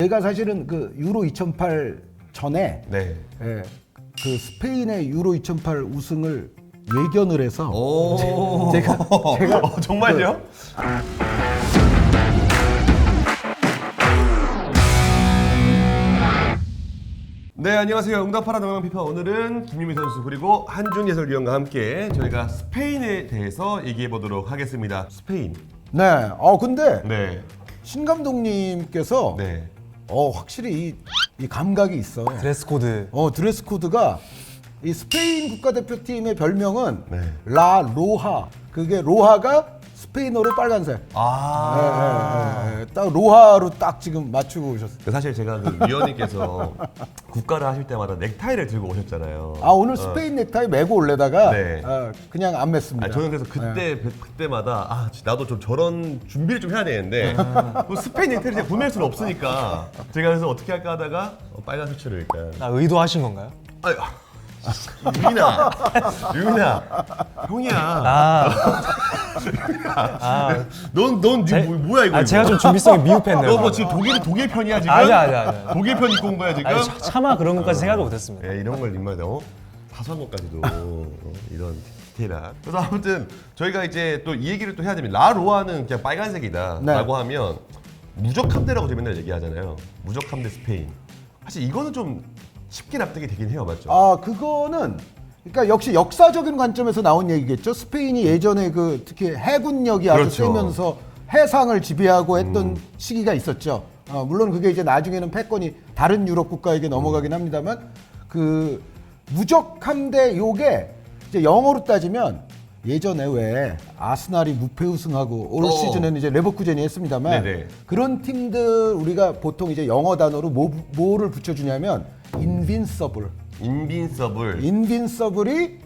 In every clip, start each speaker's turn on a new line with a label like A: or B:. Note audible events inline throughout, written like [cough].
A: 제가 사실은 그 유로 2008 전에
B: 네.
A: 예, 그 스페인의 유로 2008 우승을 예견을 해서
B: 오.
A: 제가 제가
B: 어, 정말요? 네 안녕하세요 응답하라 동양 피파 오늘은 김유미 선수 그리고 한준 해설위원과 함께 저희가 스페인에 대해서 얘기해 보도록 하겠습니다 스페인
A: 네. 어 근데
B: 네
A: 신 감독님께서
B: 네.
A: 어 확실히 이, 이 감각이 있어.
C: 드레스 코드
A: 어 드레스 코드가 이 스페인 국가대표팀의 별명은
B: 네.
A: 라 로하. 그게 로하가 스페인어로 빨간색.
B: 아
A: 예, 예, 예. 딱 로하로 딱 지금 맞추고 오셨어요.
B: 그 사실 제가 그 위원님께서 [laughs] 국가를 하실 때마다 넥타이를 들고 오셨잖아요
A: 아 오늘 스페인 넥타이 메고 올래다가
B: 네.
A: 어, 그냥 안 맸습니다.
B: 아, 저는 그래서 그때 그- 그때마다 아 지- 나도 좀 저런 준비를 좀 해야 되는데 뭐 스페인 넥타이를 제가 구매할 수는 없으니까 제가 그래서 어떻게 할까 하다가 어, 빨간 셔츠를 일단
C: 나 의도하신 건가요?
B: 아유 유민아 유민아 형이야
C: 아, [laughs] 아,
B: 넌 넌
C: 제-
B: 뭐, 뭐야 이거
C: 아 제가 좀 준비성이 미흡했네요.
B: 너뭐 지금 독일 독일 편이야 지금
C: 아니야, 아니야, 아니야.
B: 독일 편 입고 온 거야 지금
C: 아니, 차- 차마 그런 것까지 생각을 못했습니다.
B: 예, 이런 걸 입마다 어? 사소한 것까지도 어, [laughs] 이런 디테일한. 그래서 아무튼 저희가 이제 또 이 얘기를 또 해야 됩니다. 라로아는 그냥 빨간색이다라고
A: 네.
B: 하면 무적 함대라고 저희 맨날 얘기하잖아요. 무적 함대 스페인. 사실 이거는 좀 쉽게 납득이 되긴 해요, 맞죠?
A: 아 그거는 그러니까 역시 역사적인 관점에서 나온 얘기겠죠. 스페인이 예전에 그 특히 해군력이 아주
B: 그렇죠. 음.
A: 세면서 해상을 지배하고 했던 시기가 있었죠. 어, 물론 그게 이제 나중에는 패권이 다른 유럽 국가에게 넘어가긴 합니다만 그 무적 함대 요게 이제 영어로 따지면 예전에 왜 아스날이 무패 우승하고 올
B: 어.
A: 시즌에는 이제 레버쿠젠이 했습니다만
B: 네네.
A: 그런 팀들 우리가 보통 이제 영어 단어로 뭐, 뭐를 붙여주냐면 invincible
B: 인빈서블.
A: 인빈서블이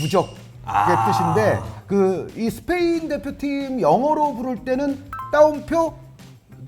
A: 무적 의
B: 아.
A: 뜻인데 그 이 스페인 대표팀 영어로 부를 때는 따옴표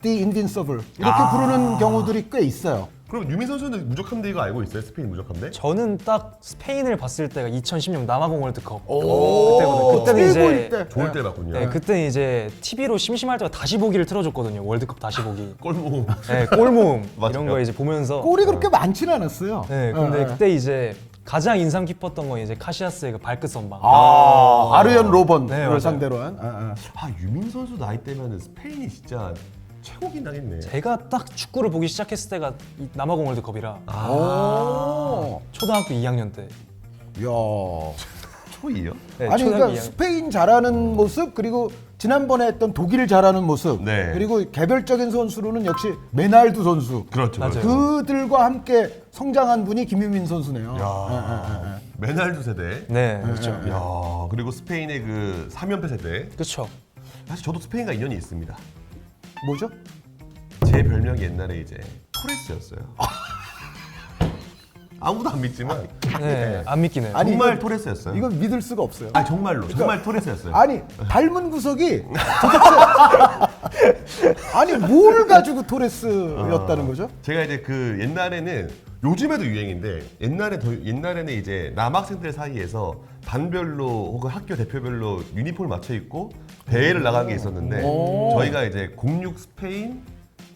A: The Invincible 이렇게
B: 아.
A: 부르는 경우들이 꽤 있어요.
B: 그럼 유민 선수는 무적 함대 이거 알고 있어요? 스페인 무적 함대?
C: 저는 딱 스페인을 봤을 때가 2010년 남아공 월드컵
B: 오.
C: 그때거든요. 그때는 이제
A: 때.
B: 좋을
A: 네.
B: 때 봤군요.
C: 네, 그때 이제 TV로 심심할 때가 다시 보기를 틀어줬거든요. 월드컵 다시 보기. [laughs]
B: 골모.
C: 네, 골모음 [laughs]
B: 맞아요.
C: 이런 거 이제 보면서
A: 골이 그렇게 많지는 않았어요.
C: 네, 근데
A: 네.
C: 그때 이제 가장 인상 깊었던 건 이제 카시아스의 그 발끝 선방.
A: 아, 아르연 로번을
C: 네, 맞아요.
A: 상대로 한. 아, 아.
B: 아 유민 선수 나이 때면은 스페인이 진짜 최고긴 하겠네.
C: 제가 딱 축구를 보기 시작했을 때가 이 남아공 월드컵이라
B: 아.
A: 오.
C: 초등학교 2학년 때.
A: 야. [laughs]
B: 초이요?
C: 네,
A: 아니
C: 초등학교
A: 그러니까
C: 2학년.
A: 스페인 잘하는 모습 그리고 지난번에 했던 독일 잘하는 모습
B: 네.
A: 그리고 개별적인 선수로는 역시 메날두 선수
B: 그렇죠.
C: 맞아요.
B: 그렇죠.
A: 그들과 함께 성장한 분이 김유민 선수네요.
B: 야. 메날두 세대.
C: 네, 그렇죠.
B: 야, 그리고 스페인의 그 3연패 세대.
C: 그렇죠.
B: 사실 저도 스페인과 인연이 있습니다.
A: 뭐죠?
B: 제 별명이 옛날에 이제 토레스였어요. [laughs] 아무도 안 믿지만
C: 네, 안 믿기네요.
A: 아니,
B: 정말
A: 이거-
B: 토레스였어요.
A: 이거 믿을 수가 없어요.
B: 아 정말로 정말 토레스였어요.
A: 아니 닮은 구석이 도대체 [laughs] [laughs] 아니 뭘 가지고 토레스였다는 거죠?
B: 제가 이제 그 옛날에는 요즘에도 유행인데 옛날에 더 옛날에는 이제 남학생들 사이에서 반별로 혹은 학교 대표별로 유니폼을 맞춰 입고 대회를 나간 게 있었는데
A: 오.
B: 저희가 이제 06 스페인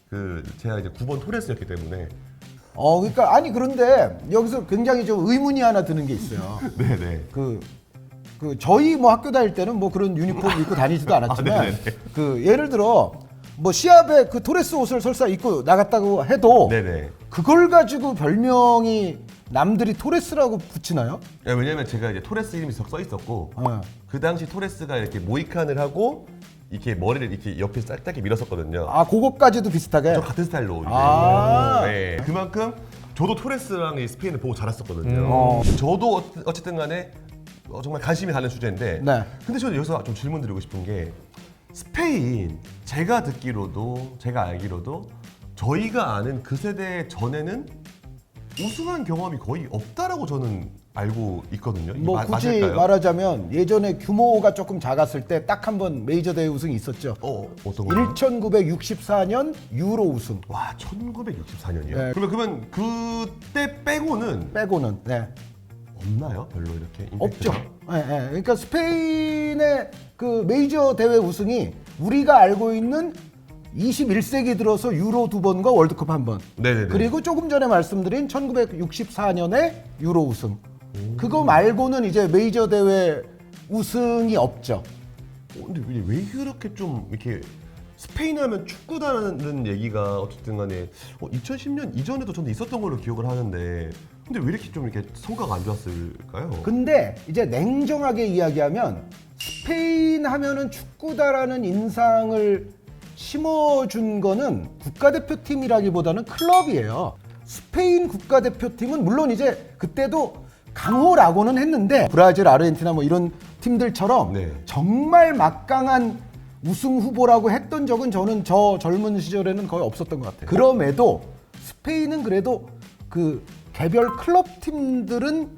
B: 그 제가 이제 9번 토레스였기 때문에
A: 어 그러니까 아니 그런데 여기서 굉장히 좀 의문이 하나 드는 게 있어요.
B: 네네 [laughs]
A: 그, 그 저희 뭐 학교 다닐 때는 뭐 그런 유니폼 입고 다니지도 [laughs] 않았지만
B: 아.
A: 그 예를 들어 뭐 시합에 그 토레스 옷을 설사 입고 나갔다고 해도
B: 네네.
A: 그걸 가지고 별명이 남들이 토레스라고 붙이나요?
B: 야, 왜냐면 제가 이제 토레스 이름이 써 있었고
A: 어.
B: 그 당시 토레스가 이렇게 모이칸을 하고 이렇게 머리를 이렇게 옆에 짧게 밀었었거든요.
A: 아 그거까지도 비슷하게.
B: 저 같은 스타일로.
A: 아.
B: 네. 그만큼 저도 토레스랑 이 스페인을 보고 자랐었거든요.
A: 음. 어.
B: 저도 어- 어쨌든 간에 어, 정말 관심이 가는 주제인데
A: 네.
B: 근데 저는 여기서 좀 질문 드리고 싶은 게 스페인 제가 듣기로도 제가 알기로도 저희가 아는 그 세대 전에는 우승한 경험이 거의 없다라고 저는 알고 있거든요. 이게
A: 뭐
B: 마-
A: 굳이
B: 맞을까요?
A: 말하자면 예전에 규모가 조금 작았을 때 딱 한 번 메이저 대회 우승이 있었죠.
B: 어, 어떤 거요?
A: 1964년 유로 우승
B: 와, 1964년이요.
A: 네.
B: 그러면 그러면 그때 빼고는
A: 빼고는 네.
B: 없나요? 별로 이렇게
A: 없죠.
B: 임팩트가?
A: 예, 예. 그러니까 스페인의 그 메이저 대회 우승이 우리가 알고 있는 21세기 들어서 유로 두 번과 월드컵 한 번.
B: 네네네.
A: 그리고 조금 전에 말씀드린 1964년에 유로 우승. 그거 말고는 이제 메이저 대회 우승이 없죠.
B: 어, 근데 왜, 왜 그렇게 좀 이렇게 스페인 하면 축구다라는 얘기가 어쨌든 간에 어, 2010년 이전에도 저는 있었던 걸로 기억을 하는데 근데 왜 이렇게 좀 이렇게 성과가 안 좋았을까요?
A: 근데 이제 냉정하게 이야기하면 스페인 하면은 축구다라는 인상을 심어준 거는 국가대표팀이라기보다는 클럽이에요. 스페인 국가대표팀은 물론 이제 그때도 강호라고는 했는데 브라질, 아르헨티나 뭐 이런 팀들처럼
B: 네.
A: 정말 막강한 우승 후보라고 했던 적은 저는 저 젊은 시절에는 거의 없었던 것 같아요. 그럼에도 스페인은 그래도 그 개별 클럽 팀들은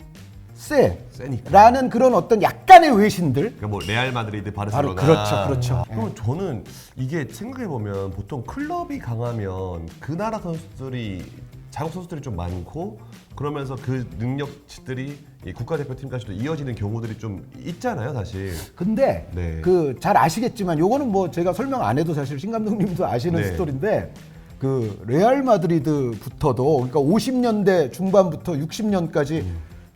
A: 세.
B: 세니까.
A: 라는 그런 어떤 약간의 외신들.
B: 그러니까 뭐 레알 마드리드, 바르셀로나.
A: 바로 그렇죠, 그렇죠.
B: 그러면 저는 이게 생각해 보면 보통 클럽이 강하면 그 나라 선수들이 자국 선수들이 좀 많고 그러면서 그 능력치들이 이 국가대표팀까지도 이어지는 경우들이 좀 있잖아요, 사실.
A: 근데
B: 네.
A: 그 잘 아시겠지만 요거는 뭐 제가 설명 안 해도 사실 신 감독님도 아시는
B: 네.
A: 스토리인데 그 레알 마드리드부터도 그러니까 50년대 중반부터 60년까지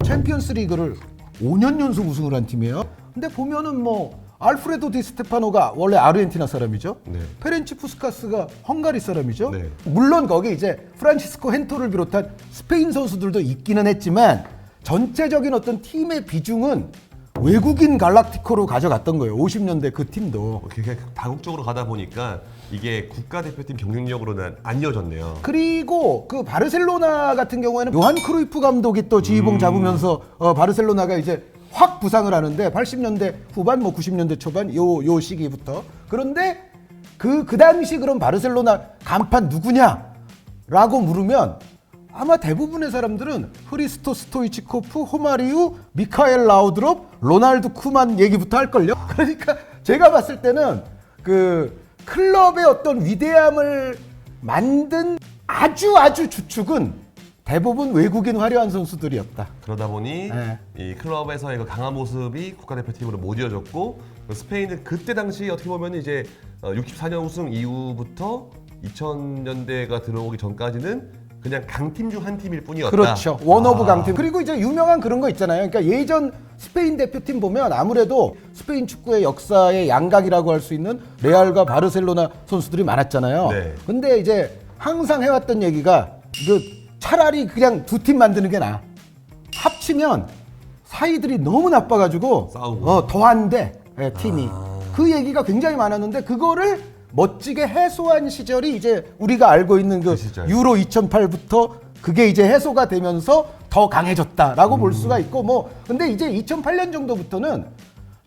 A: 챔피언스 리그를 5년 연속 우승을 한 팀이에요. 근데 보면은 뭐 알프레도 디 스테파노가 원래 아르헨티나 사람이죠.
B: 네.
A: 페렌치 푸스카스가 헝가리 사람이죠.
B: 네.
A: 물론 거기 이제 프란치스코 헨토를 비롯한 스페인 선수들도 있기는 했지만 전체적인 어떤 팀의 비중은 외국인 갈락티코로 가져갔던 거예요. 50년대 그 팀도.
B: 이렇게 다국적으로 가다 보니까 이게 국가대표팀 경쟁력으로는 안 이어졌네요.
A: 그리고 그 바르셀로나 같은 경우에는 요한 크루이프 감독이 또 지휘봉 잡으면서 어, 바르셀로나가 이제 확 부상을 하는데 80년대 후반 뭐 90년대 초반 요 요 시기부터 그런데 그 그 당시 그런 바르셀로나 간판 누구냐 라고 물으면 아마 대부분의 사람들은 프리스토 스토이치코프, 호마리우, 미카엘 라우드롭, 로날드 쿠만 얘기부터 할걸요. [laughs] 그러니까 제가 봤을 때는 그 클럽의 어떤 위대함을 만든 아주 아주 주축은 대부분 외국인 화려한 선수들이었다.
B: 그러다 보니
A: 네.
B: 이 클럽에서의 그 강한 모습이 국가대표팀으로 못 이어졌고 그 스페인은 그때 당시 어떻게 보면 이제 어, 64년 우승 이후부터 2000년대가 들어오기 전까지는 그냥 강팀 중 한 팀일 뿐이었다.
A: 그렇죠. 원오브
B: 아.
A: 강팀. 그리고 이제 유명한 그런 거 있잖아요. 그러니까 예전 스페인 대표팀 보면 아무래도 스페인 축구의 역사의 양각이라고 할 수 있는 레알과 바르셀로나 선수들이 많았잖아요.
B: 네.
A: 근데 이제 항상 해왔던 얘기가 그 차라리 그냥 두 팀 만드는 게 나아. 합치면 사이들이 너무 나빠가지고
B: 싸우고.
A: 어, 더안 돼. 예, 팀이. 그 얘기가 굉장히 많았는데 그거를 멋지게 해소한 시절이 이제 우리가 알고 있는 그
B: 그.
A: 유로 2008부터 그게 이제 해소가 되면서 더 강해졌다라고 볼 수가 있고 뭐 근데 이제 2008년 정도부터는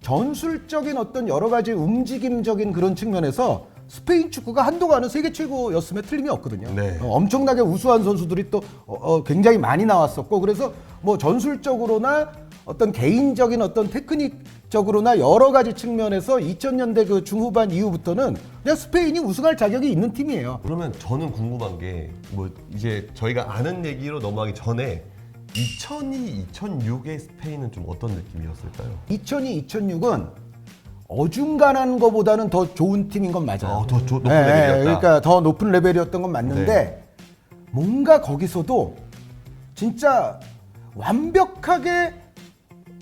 A: 전술적인 어떤 여러 가지 움직임적인 그런 측면에서 스페인 축구가 한동안은 세계 최고였음에 틀림이 없거든요.
B: 네.
A: 어, 엄청나게 우수한 선수들이 또 어, 어, 굉장히 많이 나왔었고 그래서 뭐 전술적으로나 어떤 개인적인 어떤 테크닉적으로나 여러 가지 측면에서 2000년대 그 중후반 이후부터는 그냥 스페인이 우승할 자격이 있는 팀이에요.
B: 그러면 저는 궁금한 게 뭐 이제 저희가 아는 얘기로 넘어가기 전에 2002, 2006의 스페인은 좀 어떤 느낌이었을까요?
A: 2002, 2006은 어중간한 것보다는 더 좋은 팀인 건 맞아요.
B: 어, 더 조- 높은
A: 예,
B: 레벨이었다.
A: 예, 그러니까 더 높은 레벨이었던 건 맞는데
B: 네.
A: 뭔가 거기서도 진짜 완벽하게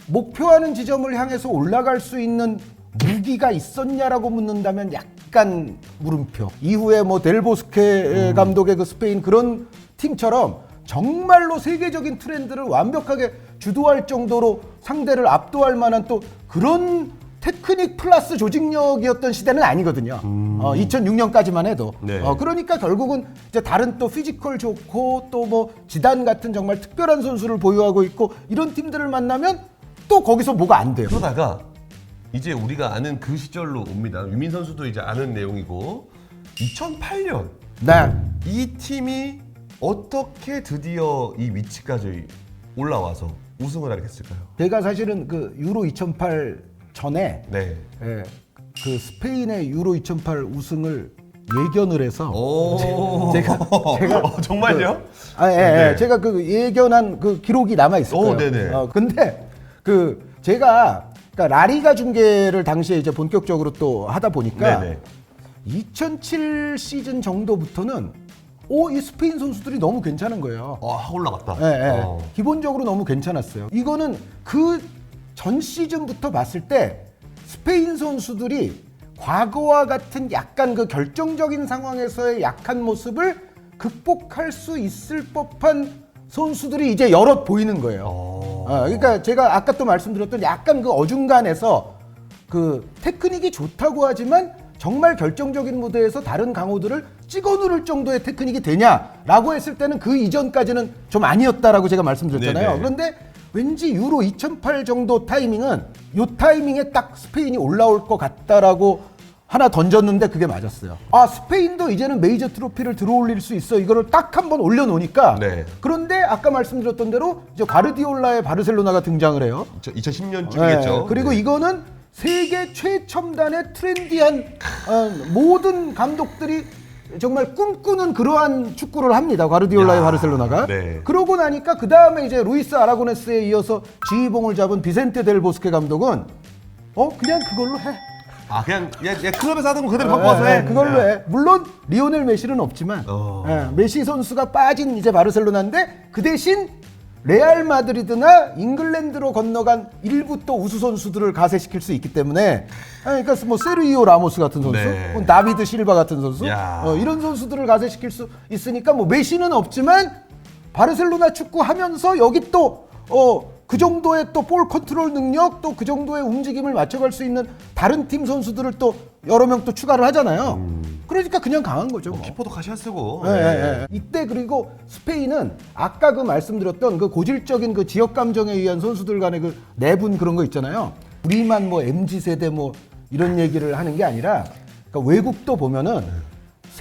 A: 목표하는 지점을 향해서 올라갈 수 있는 무기가 있었냐라고 묻는다면 약간 물음표. 이후에 뭐 델보스케 감독의 그 스페인 그런 팀처럼 정말로 세계적인 트렌드를 완벽하게 주도할 정도로 상대를 압도할 만한 또 그런 테크닉 플러스 조직력이었던 시대는 아니거든요. 어, 2006년까지만 해도.
B: 네.
A: 어, 그러니까 결국은 이제 다른 또 피지컬 좋고 또 뭐 지단 같은 정말 특별한 선수를 보유하고 있고 이런 팀들을 만나면 또 거기서 뭐가 안 돼요.
B: 그러다가 이제 우리가 아는 그 시절로 옵니다. 유민 선수도 이제 아는 내용이고 2008년
A: 네.
B: 이 팀이 어떻게 드디어 이 위치까지 올라와서 우승을 하게 됐을까요?
A: 제가 사실은 그 유로 2008 전에
B: 네.
A: 예, 그 스페인의 유로 2008 우승을 예견을 해서
B: 오. [laughs]
A: 제가 제가
B: 어, 정말요?
A: 아, 예, 예.
B: 네.
A: 제가 그 예견한 그 기록이 남아 있을
B: 오,
A: 거예요.
B: 네네.
A: 어, 근데 그 제가 그러니까 라리가 중계를 당시에 이제 본격적으로 또 하다 보니까
B: 네네.
A: 2007 시즌 정도부터는 오, 이 스페인 선수들이 너무 괜찮은 거예요.
B: 어, 확 올라갔다.
A: 예, 예.
B: 어.
A: 기본적으로 너무 괜찮았어요. 이거는 그 전 시즌부터 봤을 때 스페인 선수들이 과거와 같은 약간 그 결정적인 상황에서의 약한 모습을 극복할 수 있을 법한 선수들이 이제 여럿 보이는 거예요.
B: 어.
A: 어, 그러니까 제가 아까 또 말씀드렸던 약간 그 어중간해서 그 테크닉이 좋다고 하지만 정말 결정적인 무대에서 다른 강호들을 찍어 누를 정도의 테크닉이 되냐라고 했을 때는 그 이전까지는 좀 아니었다라고 제가 말씀드렸잖아요.
B: 네네.
A: 그런데 왠지 유로 2008 정도 타이밍은 요 타이밍에 딱 스페인이 올라올 것 같다라고 하나 던졌는데 그게 맞았어요. 아 스페인도 이제는 메이저 트로피를 들어올릴 수 있어. 이거를 딱 한 번 올려놓으니까.
B: 네.
A: 그런데 아까 말씀드렸던 대로 이제 가르디올라의 바르셀로나가 등장을 해요.
B: 2010년쯤이겠죠.
A: 네, 그리고 이거는 세계 최첨단의 트렌디한 어, 모든 감독들이 정말 꿈꾸는 그러한 축구를 합니다. 과르디올라의
B: 야,
A: 바르셀로나가.
B: 네.
A: 그러고 나니까 그 다음에 이제 루이스 아라고네스에 이어서 지휘봉을 잡은 비센테 델 보스케 감독은 어 그냥 그걸로 해.
B: 아 그냥 얘, 얘 클럽에서 하던 거 그대로 바꿔 와서
A: 예,
B: 해.
A: 예, 그걸로 해. 물론 리오넬 메시는 없지만
B: 어.
A: 예, 메시 선수가 빠진 이제 바르셀로나인데 그 대신 레알 마드리드나 잉글랜드로 건너간 일부 또 우수 선수들을 가세시킬 수 있기 때문에 아, 그러니까 뭐 세르이오 라모스 같은 선수,
B: 네.
A: 뭐 다비드 실바 같은 선수
B: 야.
A: 어, 이런 선수들을 가세시킬 수 있으니까 뭐 메시는 없지만 바르셀로나 축구 하면서 여기 또 어, 그 정도의 또 볼 컨트롤 능력 또 그 정도의 움직임을 맞춰갈 수 있는 다른 팀 선수들을 또 여러 명 또 추가를 하잖아요. 그러니까 그냥 강한 거죠. 뭐.
B: 키퍼도 카시아스고.
A: 예, 예, 예. 이때 그리고 스페인은 아까 그 말씀드렸던 그 고질적인 그 지역 감정에 의한 선수들 간의 그 내분 그런 거 있잖아요. 우리만 뭐 MZ 세대 뭐 이런 얘기를 하는 게 아니라 그러니까 외국도 보면은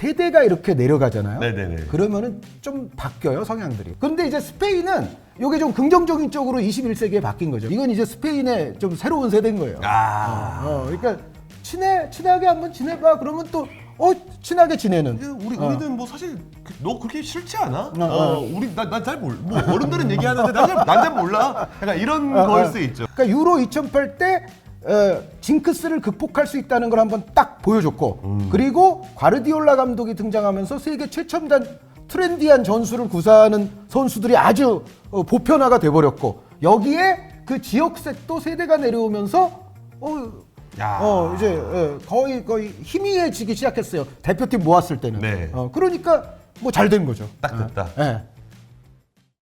A: 세대가 이렇게 내려가잖아요.
B: 네네네.
A: 그러면은 좀 바뀌어요 성향들이. 근데 이제 스페인은 이게 좀 긍정적인 쪽으로 21세기에 바뀐 거죠. 이건 이제 스페인의 좀 새로운 세대인 거예요.
B: 아.
A: 어, 그러니까 친해 친하게 한번 지내봐. 그러면 또 어 친하게 지내는.
B: 우리
A: 어.
B: 우리는 뭐 사실 그- 너 그렇게 싫지 않아?
A: 어,
B: 어, 우리 나난잘 몰. 뭐 어른들은 얘기하는데 난잘 몰라. 약간 이런 거일 수 있죠.
A: 그러니까 유로 2008 때 어, 징크스를 극복할 수 있다는 걸 한번 딱 보여줬고
B: 음.
A: 그리고 과르디올라 감독이 등장하면서 세계 최첨단 트렌디한 전술을 구사하는 선수들이 아주 어, 보편화가 돼버렸고 여기에 그 지역색도 세대가 내려오면서 어,
B: 야.
A: 어 이제 예, 거의 거의 희미해지기 시작했어요 대표팀 모았을 때는
B: 네.
A: 어, 그러니까 뭐 잘 된 거죠
B: 딱 됐다.
A: 예.